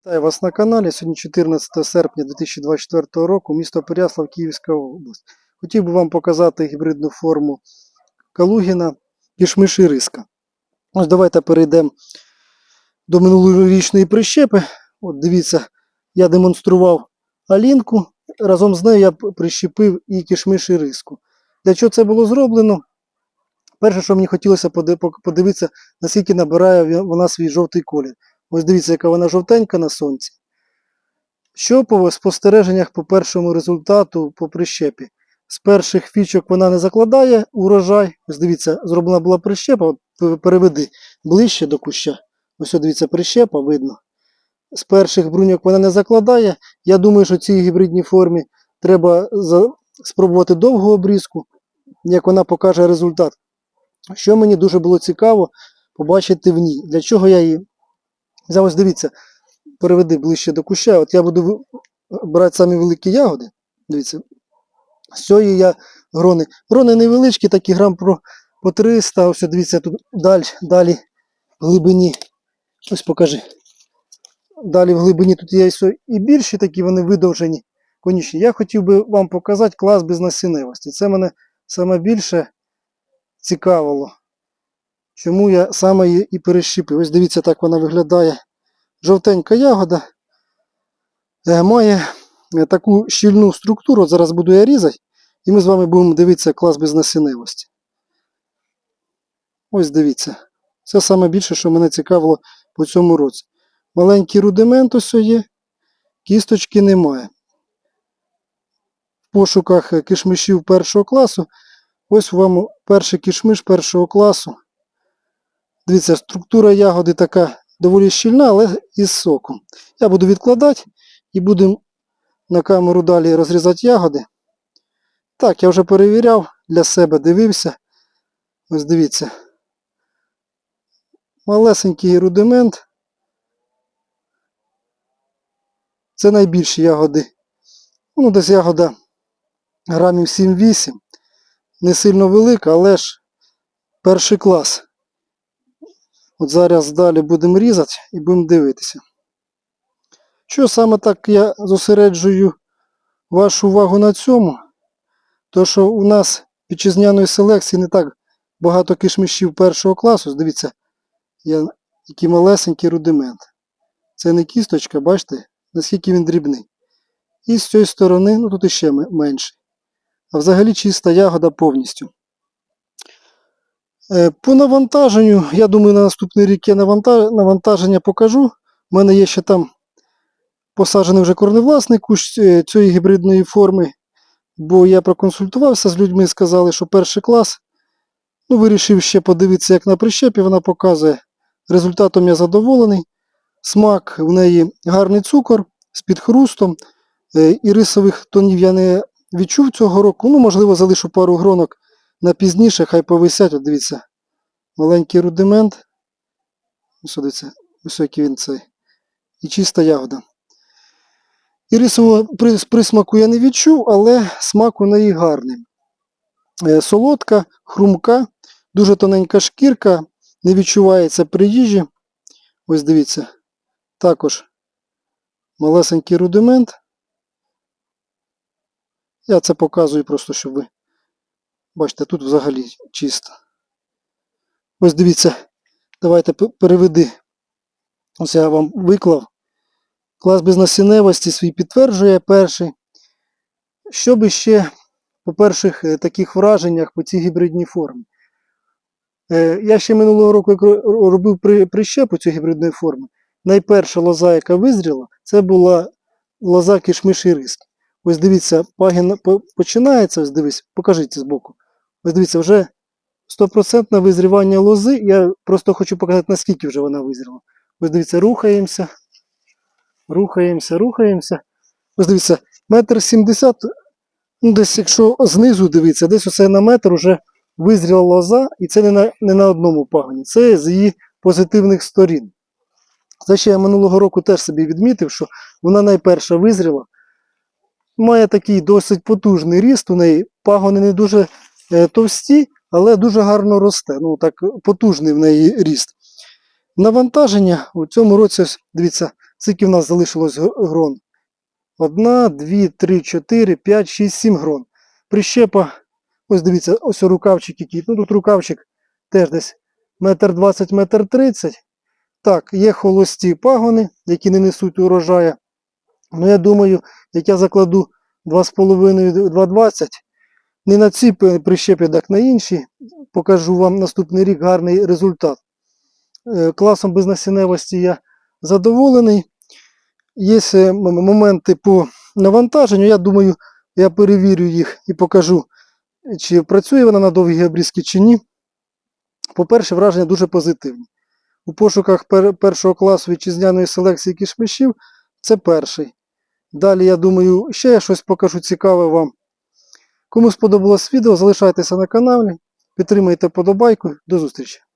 Вітаю вас на каналі. Сьогодні 14 серпня 2024 року, місто Переяслав, Київська область. Хотів би вам показати гібридну форму Калугіна, кішмиш і риска. Ось давайте перейдемо до минулорічної прищепи. От дивіться, я демонстрував алінку. Разом з нею я прищепив і кішмиш і риску. Для чого це було зроблено? Перше, що мені хотілося подивитися, наскільки набирає вона свій жовтий колір. Ось дивіться, яка вона жовтенька на сонці. Що по спостереженнях по першому результату по прищепі? З перших фічок вона не закладає урожай. Ось дивіться, зроблена була прищепа. Переведи ближче до куща. Ось дивіться, прищепа видно. З перших бруньок вона не закладає. Я думаю, що цій гібридній формі треба спробувати довгу обрізку, як вона покаже результат. Що мені дуже було цікаво побачити в ній. Для чого я її взяв, ось дивіться, переведи ближче до куща. От я буду брати самі великі ягоди. Дивіться. З цієї я грони. Грони невеличкі, такі грам про, по 300. Ось дивіться, тут далі, далі в глибині. Ось покажи. Далі в глибині тут є і більші такі, вони видовжені. Конічні. Я хотів би вам показати клас безнасінневості. Це мене саме більше цікавило. Чому я саме її і перещепив. Ось дивіться, так вона виглядає. Жовтенька ягода. Е, Має е, таку щільну структуру. От зараз буду я різати. І ми з вами будемо дивитися клас безнасінневості. Ось дивіться. Це саме більше, що мене цікавило по цьому році. Маленький рудимент ось є, кісточки немає. В пошуках е, кишмишів першого класу. Ось вам перший кишмиш першого класу. Дивіться, структура ягоди така доволі щільна, але із соком. Я буду відкладати і будемо на камеру далі розрізати ягоди. Так, я вже перевіряв для себе, дивився. Ось дивіться. Малесенький рудимент. Це найбільші ягоди. Ну, десь ягода грамів 7-8. Не сильно велика, але ж перший клас. От зараз далі будемо різати і будемо дивитися. Що саме так я зосереджую вашу увагу на цьому? То, що у нас вітчизняної селекції не так багато кишмишів першого класу. Дивіться, я, який малесенький рудимент. Це не кісточка, бачите, наскільки він дрібний. І з цієї сторони, ну тут іще ме- менше. А взагалі чиста ягода повністю. Е, По навантаженню, я думаю, на наступний рік я навантаження покажу. У мене є ще там посаджений вже корневласний кущ е, цієї гібридної форми, бо я проконсультувався з людьми, сказали, що перший клас. Ну, вирішив ще подивитися, як на прищепі вона показує. Результатом я задоволений. Смак в неї гарний цукор з підхрустом. Е, І рисових тонів я не відчув цього року. Ну, можливо, залишу пару гронок на пізніше, хай повисять. От дивіться, маленький рудимент. Ось дивіться, який він цей. І чиста ягода. І рисового присмаку я не відчув, але смак у неї гарний. Е, Солодка, хрумка, дуже тоненька шкірка, не відчувається при їжі. Ось дивіться. Також малесенький рудимент. Я це показую просто, щоб ви бачите, тут взагалі чисто. Ось дивіться, давайте переведи. Ось я вам виклав. Клас безнасінневості свій підтверджує перший. Щоб іще по перших е, таких враженнях по цій гібридній формі. Е, Я ще минулого року робив при- прищепу цієї гібридної форми. Найперша лоза, яка визріла, це була лоза кишмиш і риск. Ось дивіться, пагін починається, ось дивись, покажіть збоку. Ось дивіться, вже 100% визрівання лози. Я просто хочу показати, наскільки вже вона визріла. Ось дивіться, рухаємося, рухаємося, рухаємося. Ось дивіться, метр сімдесят, ну десь якщо знизу дивитися, десь оце на метр вже визріла лоза, і це не на, не на одному пагоні, це з її позитивних сторін. Це ще я минулого року теж собі відмітив, що вона найперша визріла. Має такий досить потужний ріст, у неї пагони не дуже товсті, але дуже гарно росте. Ну так потужний в неї ріст. Навантаження у цьому році, дивіться, Скільки в нас залишилось грон? Одна, дві, три, чотири, п'ять, шість, сім грон. Прищепа, ось дивіться, ось рукавчик який. Ну тут рукавчик теж десь метр двадцять, метр тридцять. Так, є холості пагони, які не несуть урожая. Ну, я думаю, як я закладу 2,5-2,20, не на ці прищепі, так на інші, покажу вам наступний рік гарний результат. Е, Класом безнасінневості я задоволений. Є е, моменти по навантаженню. Я думаю, я перевірю їх і покажу, чи працює вона на довгі обрізки, чи ні. По-перше, враження дуже позитивні. У пошуках першого класу вітчизняної селекції кішмишів це перший. Далі, я думаю, ще я щось покажу цікаве вам. Кому сподобалось відео, залишайтеся на каналі, підтримайте подобайку. До зустрічі!